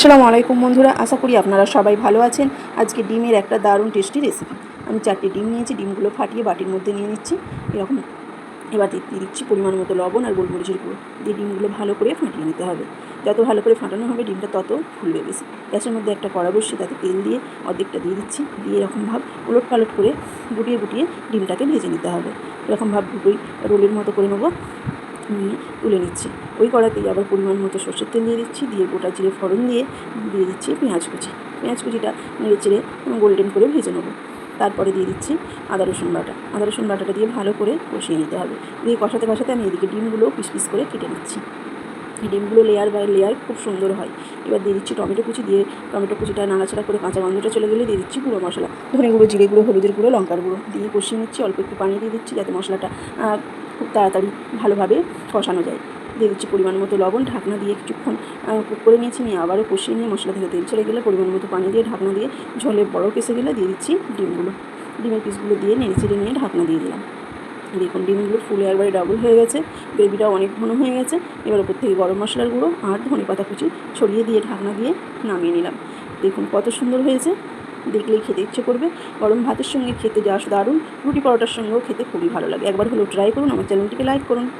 আসসালামু আলাইকুম বন্ধুরা, আশা করি আপনারা সবাই ভালো আছেন। আজকে ডিমের একটা দারুণ টেস্টি রেসিপি আমি চারটে ডিম নিয়েছি, ডিমগুলো ফাটিয়ে বাটির মধ্যে নিয়ে নিচ্ছি। এরকম এবার দিয়ে দিচ্ছি পরিমাণ মতো লবণ আর গোলমরিচের গুঁড়ো। দিয়ে ডিমগুলো ভালো করে ফাটিয়ে নিতে হবে। যত ভালো করে ফাটানো হবে, ডিমটা তত ফুলবে বেশি। গ্যাসের মধ্যে একটা কড়া বসিয়ে তাতে তেল দিয়ে অর্ধেকটা দিয়ে দিচ্ছি। দিয়ে এরকম ভাব উলট পালট করে গুটিয়ে গুটিয়ে ডিমটাকে ভেজে নিতে হবে। এরকম ভাব দুটোই রোলের মতো করে নেব। নিয়ে তুলে নিচ্ছি। ওই কড়াতেই আবার পরিমাণ মতো সর্ষের তেল দিয়ে দিচ্ছি, দিয়ে গোটা জিরে ফোড়ন দিয়ে দিয়ে দিচ্ছি পেঁয়াজ কুচি। পেঁয়াজ কুচিটা নেড়ে চেড়ে গোল্ডেন করে ভেজে নেব। তারপরে দিয়ে দিচ্ছি আদা রসুন বাটা। আদা রসুন বাটাটা দিয়ে ভালো করে কষিয়ে নিতে হবে। দিয়ে কষাতে কষাতে আমি এদিকে ডিমগুলো পিস পিস করে কেটে নিচ্ছি। ডিমগুলো লেয়ার বাই লেয়ার খুব সুন্দর হয়। এবার দিয়ে দিচ্ছি টমেটো কুচি দিয়ে টমেটো কুচিটা নাড়াচাড়া করে কাঁচা গন্ধটা চলে গেলে দিয়ে দিচ্ছি গুঁড়ো মশলা। ধনে গুঁড়ো, জিরে গুঁড়ো, হলুদের গুঁড়ো, লঙ্কার গুঁড়ো দিয়ে কষিয়ে নিচ্ছি। অল্প একটু পানি দিয়ে দিচ্ছি যাতে মশলাটা তাড়াতাড়ি ভালোভাবে কষানো যায়। দিয়ে দিচ্ছি পরিমাণ মতো লবণ, ঢাকনা দিয়ে কিছুক্ষণ কুক করে নিয়েছি। নিয়ে আবারও কষিয়ে নিয়ে মশলা থেকে তেল ছেড়ে গেলে পরিমাণ মতো পানি দিয়ে ঢাকনা দিয়ে ঝোলে বড় কেসে গেলে দিয়ে দিচ্ছি ডিমগুলো। ডিমের পিসগুলো দিয়ে নেড়ে চেড়ে নিয়ে ঢাকনা দিয়ে দিলাম। দেখুন ডিমগুলো ফুলে একবারে ডাবল হয়ে গেছে। গ্রেভিটা অনেক ঘন হয়ে গেছে। এবার ওপর থেকে গরম মশলার গুঁড়ো আর ধনে পাতা কুচি ছড়িয়ে দিয়ে ঢাকনা দিয়ে নামিয়ে নিলাম। দেখুন কত সুন্দর হয়েছে। দেখলেই খেতে ইচ্ছে করবে। গরম ভাতের সঙ্গে খেতে যা দারুণ। রুটি পরোটার সঙ্গেও খেতে খুবই ভালো লাগে। একবার হলেও ট্রাই করুন, আমার চ্যানেলটিকে লাইক করুন।